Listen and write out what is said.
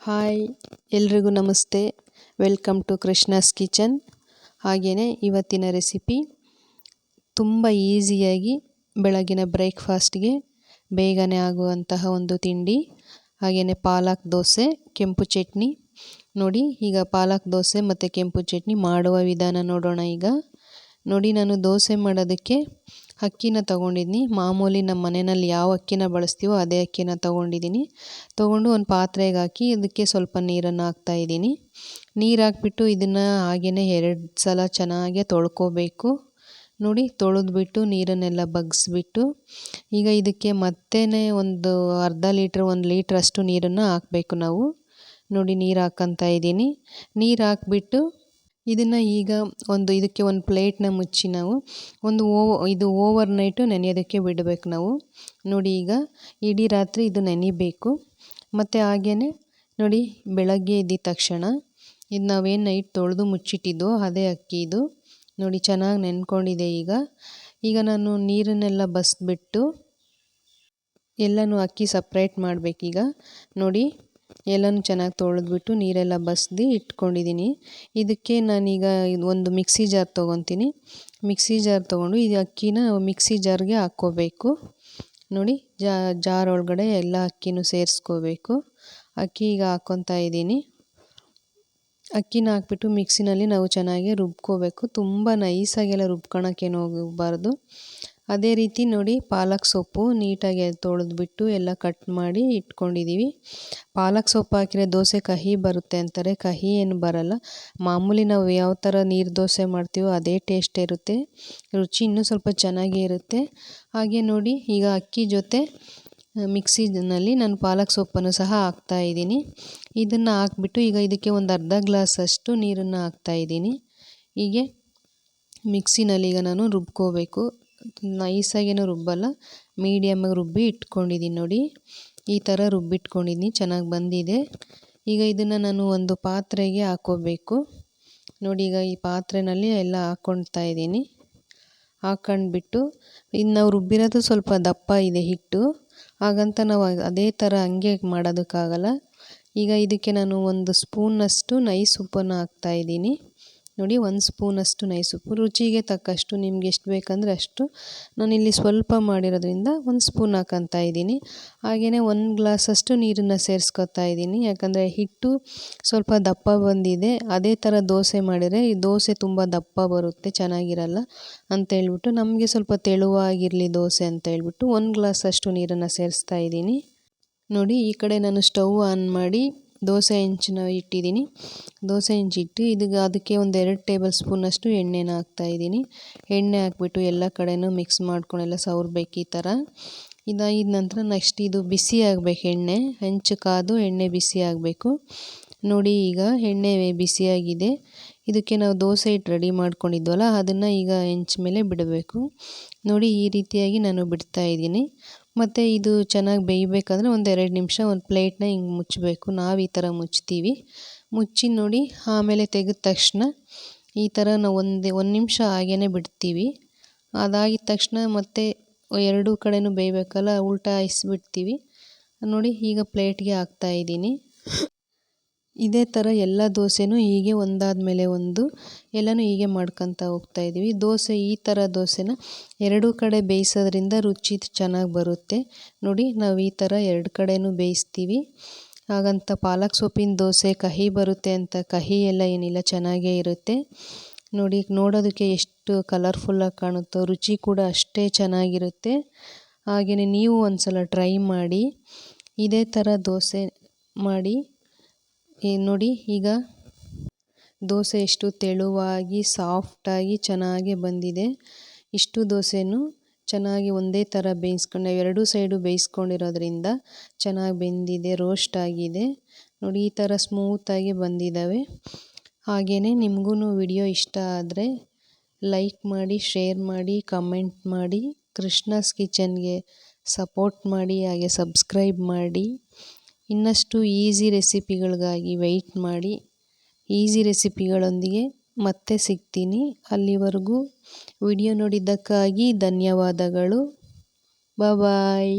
Hi, ಎಲ್ರಿಗೂ ನಮಸ್ತೆ. Welcome to Krishna's kitchen. ಹಾಗೆಯೇ ಇವತ್ತಿನ ರೆಸಿಪಿ, ತುಂಬ ಈಸಿಯಾಗಿ ಬೆಳಗಿನ ಬ್ರೇಕ್ಫಾಸ್ಟ್ಗೆ ಬೇಗನೆ ಆಗುವಂತಹ ಒಂದು ತಿಂಡಿ. ಹಾಗೆಯೇ ಪಾಲಕ್ ದೋಸೆ, ಕೆಂಪು ಚಟ್ನಿ. ನೋಡಿ, ಈಗ ಪಾಲಕ್ ದೋಸೆ ಮತ್ತು ಕೆಂಪು ಚಟ್ನಿ ಮಾಡುವ ವಿಧಾನ ನೋಡೋಣ ಈಗ. ನೋಡಿ, ನಾನು ದೋಸೆ ಮಾಡೋದಕ್ಕೆ ಅಕ್ಕಿನ ತೊಗೊಂಡಿದ್ದೀನಿ ಮಾಮೂಲಿ ನಮ್ಮ ಮನೆಯಲ್ಲಿ ಯಾವ ಅಕ್ಕಿನ ಬಳಸ್ತೀವೋ ಅದೇ ಅಕ್ಕಿನ ತೊಗೊಂಡಿದ್ದೀನಿ. ತೊಗೊಂಡು ಒಂದು ಪಾತ್ರೆಗೆ ಹಾಕಿ ಅದಕ್ಕೆ ಸ್ವಲ್ಪ ನೀರನ್ನು ಹಾಕ್ತಾಯಿದ್ದೀನಿ ನೀರು ಹಾಕ್ಬಿಟ್ಟು ಇದನ್ನು ಹಾಗೆಯೇ ಎರಡು ಸಲ ಚೆನ್ನಾಗೆ ತೊಳ್ಕೋಬೇಕು. ನೋಡಿ, ತೊಳೆದ್ಬಿಟ್ಟು ನೀರನ್ನೆಲ್ಲ ಬಗ್ಗಿಸ್ಬಿಟ್ಟು ಈಗ ಇದಕ್ಕೆ ಮತ್ತೆ ಒಂದು ಅರ್ಧ ಲೀಟ್ರ್, ಒಂದು ಲೀಟ್ರಷ್ಟು ನೀರನ್ನು ಹಾಕಬೇಕು ನಾವು. ನೋಡಿ, ನೀರು ಹಾಕ್ಕೊತಾ ಇದ್ದೀನಿ. ನೀರು ಹಾಕ್ಬಿಟ್ಟು ಇದನ್ನು ಈಗ ಒಂದು ಇದಕ್ಕೆ ಒಂದು ಪ್ಲೇಟ್ನ ಮುಚ್ಚಿ ನಾವು ಒಂದು ಓವ ಇದು ಓವರ್ ನೈಟು ನೆನೆಯೋದಕ್ಕೆ ಬಿಡಬೇಕು ನಾವು. ನೋಡಿ ಈಗ ಇಡೀ ರಾತ್ರಿ ಇದು ನೆನಿಬೇಕು. ಮತ್ತು ಹಾಗೇ ನೋಡಿ ಬೆಳಗ್ಗೆ ಎದ್ದಿದ ತಕ್ಷಣ ಇದು ನಾವೇನು ನೈಟ್ ತೊಳೆದು ಮುಚ್ಚಿಟ್ಟಿದ್ದು ಅದೇ ಅಕ್ಕಿ ಇದು. ನೋಡಿ ಚೆನ್ನಾಗಿ ನೆನ್ಕೊಂಡಿದೆ ಈಗ. ಈಗ ನಾನು ನೀರನ್ನೆಲ್ಲ ಬಸ್ಬಿಟ್ಟು ಎಲ್ಲನೂ ಅಕ್ಕಿ ಸಪ್ರೇಟ್ ಮಾಡಬೇಕೀಗ. ನೋಡಿ ಎಲ್ಲನೂ ಚೆನ್ನಾಗಿ ತೊಳೆದ್ಬಿಟ್ಟು ನೀರೆಲ್ಲ ಬಸ್ದು ಇಟ್ಕೊಂಡಿದ್ದೀನಿ. ಇದಕ್ಕೆ ನಾನೀಗ ಒಂದು ಮಿಕ್ಸಿ ಜಾರ್ ತೊಗೊತೀನಿ. ಮಿಕ್ಸಿ ಜಾರ್ ತೊಗೊಂಡು ಇದು ಅಕ್ಕಿನ ಮಿಕ್ಸಿ ಜಾರ್ಗೆ ಹಾಕ್ಕೋಬೇಕು. ನೋಡಿ ಜಾರ್ ಒಳಗಡೆ ಎಲ್ಲ ಅಕ್ಕಿನೂ ಸೇರಿಸ್ಕೋಬೇಕು. ಅಕ್ಕಿ ಈಗ ಹಾಕ್ಕೊತಾ ಇದ್ದೀನಿ. ಅಕ್ಕಿನ ಹಾಕ್ಬಿಟ್ಟು ಮಿಕ್ಸಿನಲ್ಲಿ ನಾವು ಚೆನ್ನಾಗಿ ರುಬ್ಕೋಬೇಕು. ತುಂಬ ನೈಸಾಗೆಲ್ಲ ರುಬ್ಕೊಳಕ್ಕೇನು ಹೋಗಬಾರ್ದು. ಅದೇ ರೀತಿ ನೋಡಿ ಪಾಲಕ್ ಸೊಪ್ಪು ನೀಟಾಗಿ ತೊಳೆದ್ಬಿಟ್ಟು ಎಲ್ಲ ಕಟ್ ಮಾಡಿ ಇಟ್ಕೊಂಡಿದ್ದೀವಿ. ಪಾಲಕ್ ಸೊಪ್ಪು ಹಾಕಿದ್ರೆ ದೋಸೆ ಕಹಿ ಬರುತ್ತೆ ಅಂತಾರೆ. ಕಹಿ ಏನು ಬರಲ್ಲ. ಮಾಮೂಲಿ ನಾವು ಯಾವ ಥರ ನೀರು ದೋಸೆ ಮಾಡ್ತೀವೋ ಅದೇ ಟೇಸ್ಟ್ ಇರುತ್ತೆ. ರುಚಿ ಇನ್ನೂ ಸ್ವಲ್ಪ ಚೆನ್ನಾಗೇ ಇರುತ್ತೆ. ಹಾಗೆ ನೋಡಿ ಈಗ ಅಕ್ಕಿ ಜೊತೆ ಮಿಕ್ಸಿನಲ್ಲಿ ನಾನು ಪಾಲಕ್ ಸೊಪ್ಪನ್ನು ಸಹ ಹಾಕ್ತಾ ಇದ್ದೀನಿ. ಇದನ್ನು ಹಾಕ್ಬಿಟ್ಟು ಈಗ ಇದಕ್ಕೆ ಒಂದು ಅರ್ಧ ಗ್ಲಾಸಷ್ಟು ನೀರನ್ನು ಹಾಕ್ತಾಯಿದ್ದೀನಿ ಹೀಗೆ ಮಿಕ್ಸಿನಲ್ಲಿ ಈಗ ನಾನು ರುಬ್ಕೋಬೇಕು. ನೈಸಾಗೇನು ರುಬ್ಬಲ್ಲ. ಮೀಡಿಯಮ್ಮಾಗಿ ರುಬ್ಬಿ ಇಟ್ಕೊಂಡಿದ್ದೀನಿ ನೋಡಿ. ಈ ಥರ ರುಬ್ಬಿಟ್ಕೊಂಡಿದ್ದೀನಿ ಚೆನ್ನಾಗಿ ಬಂದಿದೆ. ಈಗ ಇದನ್ನು ನಾನು ಒಂದು ಪಾತ್ರೆಗೆ ಹಾಕೋಬೇಕು. ನೋಡಿ, ಈಗ ಈ ಪಾತ್ರೆನಲ್ಲಿ ಎಲ್ಲ ಹಾಕ್ಕೊಳ್ತಾ ಇದ್ದೀನಿ. ಹಾಕೊಂಡ್ಬಿಟ್ಟು ಇನ್ನು ನಾವು ರುಬ್ಬಿರೋದು ಸ್ವಲ್ಪ ದಪ್ಪ ಇದೆ ಹಿಟ್ಟು. ಹಾಗಂತ ನಾವು ಅದೇ ಥರ ಹಂಗೆ ಮಾಡೋದಕ್ಕಾಗಲ್ಲ. ಈಗ ಇದಕ್ಕೆ ನಾನು ಒಂದು ಸ್ಪೂನಷ್ಟು ನೈಸ್ ಉಪ್ಪನ್ನು ಹಾಕ್ತಾಯಿದ್ದೀನಿ ನೋಡಿ, ಒಂದು ಸ್ಪೂನಷ್ಟು ನೈಸ್. ಉಪ್ಪು ರುಚಿಗೆ ತಕ್ಕಷ್ಟು ನಿಮ್ಗೆ ಎಷ್ಟು ಬೇಕಂದರೆ ಅಷ್ಟು. ನಾನಿಲ್ಲಿ ಸ್ವಲ್ಪ ಮಾಡಿರೋದ್ರಿಂದ ಒಂದು ಸ್ಪೂನ್ ಹಾಕೊತಾ ಇದ್ದೀನಿ. ಹಾಗೆಯೇ ಒಂದು ಗ್ಲಾಸಷ್ಟು ನೀರನ್ನು ಸೇರಿಸ್ಕೊತಾ ಇದ್ದೀನಿ. ಯಾಕಂದರೆ ಹಿಟ್ಟು ಸ್ವಲ್ಪ ದಪ್ಪ ಬಂದಿದೆ. ಅದೇ ಥರ ದೋಸೆ ಮಾಡಿದರೆ ಈ ದೋಸೆ ತುಂಬ ದಪ್ಪ ಬರುತ್ತೆ, ಚೆನ್ನಾಗಿರಲ್ಲ ಅಂತ ಹೇಳ್ಬಿಟ್ಟು ನಮಗೆ ಸ್ವಲ್ಪ ತೆಳುವಾಗಿರಲಿ ದೋಸೆ ಅಂತ ಹೇಳ್ಬಿಟ್ಟು ಒಂದು ಗ್ಲಾಸಷ್ಟು ನೀರನ್ನು ಸೇರಿಸ್ತಾ ಇದ್ದೀನಿ. ನೋಡಿ, ಈ ಕಡೆ ನಾನು ಸ್ಟವ್ ಆನ್ ಮಾಡಿ ದೋಸೆ ಹೆಂಚನ್ನ ಇಟ್ಟಿದ್ದೀನಿ. ದೋಸೆ ಹೆಂಚಿಟ್ಟು ಇದಕ್ಕೆ ಅದಕ್ಕೆ ಒಂದು ಎರಡು ಟೇಬಲ್ ಸ್ಪೂನಷ್ಟು ಎಣ್ಣೆನ ಹಾಕ್ತಾಯಿದ್ದೀನಿ ಎಣ್ಣೆ ಹಾಕ್ಬಿಟ್ಟು ಎಲ್ಲ ಕಡೆನೂ ಮಿಕ್ಸ್ ಮಾಡ್ಕೊಂಡೆಲ್ಲ ಸವರ್ಬೇಕು ಈ ಥರ. ಇದಾಗಿದ ನಂತರ ನೆಕ್ಸ್ಟ್ ಇದು ಬಿಸಿ ಆಗಬೇಕು ಎಣ್ಣೆ. ಹೆಂಚು ಕಾದು ಎಣ್ಣೆ ಬಿಸಿ ಆಗಬೇಕು. ನೋಡಿ ಈಗ ಎಣ್ಣೆ ಬಿಸಿಯಾಗಿದೆ ಇದಕ್ಕೆ ನಾವು ದೋಸೆ ಇಟ್ಟು ರೆಡಿ ಮಾಡ್ಕೊಂಡಿದ್ವಲ್ಲ, ಅದನ್ನು ಈಗ ಹೆಂಚು ಮೇಲೆ ಬಿಡಬೇಕು. ನೋಡಿ ಈ ರೀತಿಯಾಗಿ ನಾನು ಬಿಡ್ತಾ ಇದ್ದೀನಿ. ಮತ್ತು ಇದು ಚೆನ್ನಾಗಿ ಬೇಯಬೇಕಂದ್ರೆ ಒಂದು ಎರಡು ನಿಮಿಷ ಒಂದು ಪ್ಲೇಟ್ನ ಹಿಂಗೆ ಮುಚ್ಚಬೇಕು ನಾವು ಈ ಥರ ಮುಚ್ತೀವಿ. ಮುಚ್ಚಿ ನೋಡಿ ಆಮೇಲೆ ತೆಗೆದ ತಕ್ಷಣ ಈ ಥರ ನಾವು ಒಂದು ಒಂದು ನಿಮಿಷ ಹಾಗೇ ಬಿಡ್ತೀವಿ. ಅದಾಗಿದ ತಕ್ಷಣ ಮತ್ತೆ ಎರಡೂ ಕಡೆಯೂ ಬೇಯಬೇಕಲ್ಲ, ಉಲ್ಟಾ ಬಿಡ್ತೀವಿ ನೋಡಿ ಈಗ ಪ್ಲೇಟ್ಗೆ ಹಾಕ್ತಾಯಿದ್ದೀನಿ ಇದೇ ಥರ ಎಲ್ಲ ದೋಸೆನೂ ಹೀಗೆ ಒಂದಾದ ಮೇಲೆ ಒಂದು, ಎಲ್ಲನೂ ಹೀಗೆ ಮಾಡ್ಕೊತ ಹೋಗ್ತಾ ಇದ್ದೀವಿ. ದೋಸೆ, ಈ ಥರ ದೋಸೆನ ಎರಡೂ ಕಡೆ ಬೇಯಿಸೋದ್ರಿಂದ ರುಚಿ ಚೆನ್ನಾಗಿ ಬರುತ್ತೆ. ನೋಡಿ, ನಾವು ಈ ಥರ ಎರಡು ಕಡೆಯೂ ಬೇಯಿಸ್ತೀವಿ. ಹಾಗಂತ ಪಾಲಕ್ ಸೊಪ್ಪಿನ ದೋಸೆ, ಕಹಿ ಬರುತ್ತೆ ಅಂತ ಕಹಿ ಎಲ್ಲ ಏನಿಲ್ಲ, ಚೆನ್ನಾಗೇ ಇರುತ್ತೆ. ನೋಡಿ, ನೋಡೋದಕ್ಕೆ ಎಷ್ಟು ಕಲರ್ಫುಲ್ಲಾಗಿ ಕಾಣುತ್ತೋ, ರುಚಿ ಕೂಡ ಅಷ್ಟೇ ಚೆನ್ನಾಗಿರುತ್ತೆ. ಹಾಗೆಯೇ ನೀವು ಒಂದು ಸಲ ಟ್ರೈ ಮಾಡಿ, ಇದೇ ಥರ ದೋಸೆ ಮಾಡಿ ನೋಡಿ, ಈಗ ದೋಸೆ ಎಷ್ಟು ತೆಳುವಾಗಿ, ಸಾಫ್ಟಾಗಿ, ಚೆನ್ನಾಗಿ ಬಂದಿದೆ. ಇಷ್ಟು ದೋಸೆನೂ ಚೆನ್ನಾಗಿ ಒಂದೇ ಥರ ಬೇಯಿಸ್ಕೊಂಡು ಎರಡೂ ಸೈಡು ಬೇಯಿಸ್ಕೊಂಡಿರೋದ್ರಿಂದ ಚೆನ್ನಾಗಿ ಬೆಂದಿದೆ, ರೋಸ್ಟ್ ಆಗಿದೆ. ನೋಡಿ, ಈ ಥರ ಸ್ಮೂತಾಗಿ ಬಂದಿದ್ದಾವೆ ಹಾಗೆಯೇ ನಿಮಗೂ ವಿಡಿಯೋ ಇಷ್ಟ ಆದರೆ ಲೈಕ್ ಮಾಡಿ, ಶೇರ್ ಮಾಡಿ, ಕಮೆಂಟ್ ಮಾಡಿ, ಕೃಷ್ಣಸ್ ಕಿಚನ್ಗೆ ಸಪೋರ್ಟ್ ಮಾಡಿ, ಹಾಗೆ ಸಬ್ಸ್ಕ್ರೈಬ್ ಮಾಡಿ. ಇನ್ನಷ್ಟು ಈಸಿ ರೆಸಿಪಿಗಳಿಗಾಗಿ ವೆಯ್ಟ್ ಮಾಡಿ. ಈಸಿ ರೆಸಿಪಿಗಳೊಂದಿಗೆ ಮತ್ತೆ ಸಿಗ್ತೀನಿ. ಅಲ್ಲಿವರೆಗೂ ವಿಡಿಯೋ ನೋಡಿದ್ದಕ್ಕಾಗಿ ಧನ್ಯವಾದಗಳು. ಬಾಯ್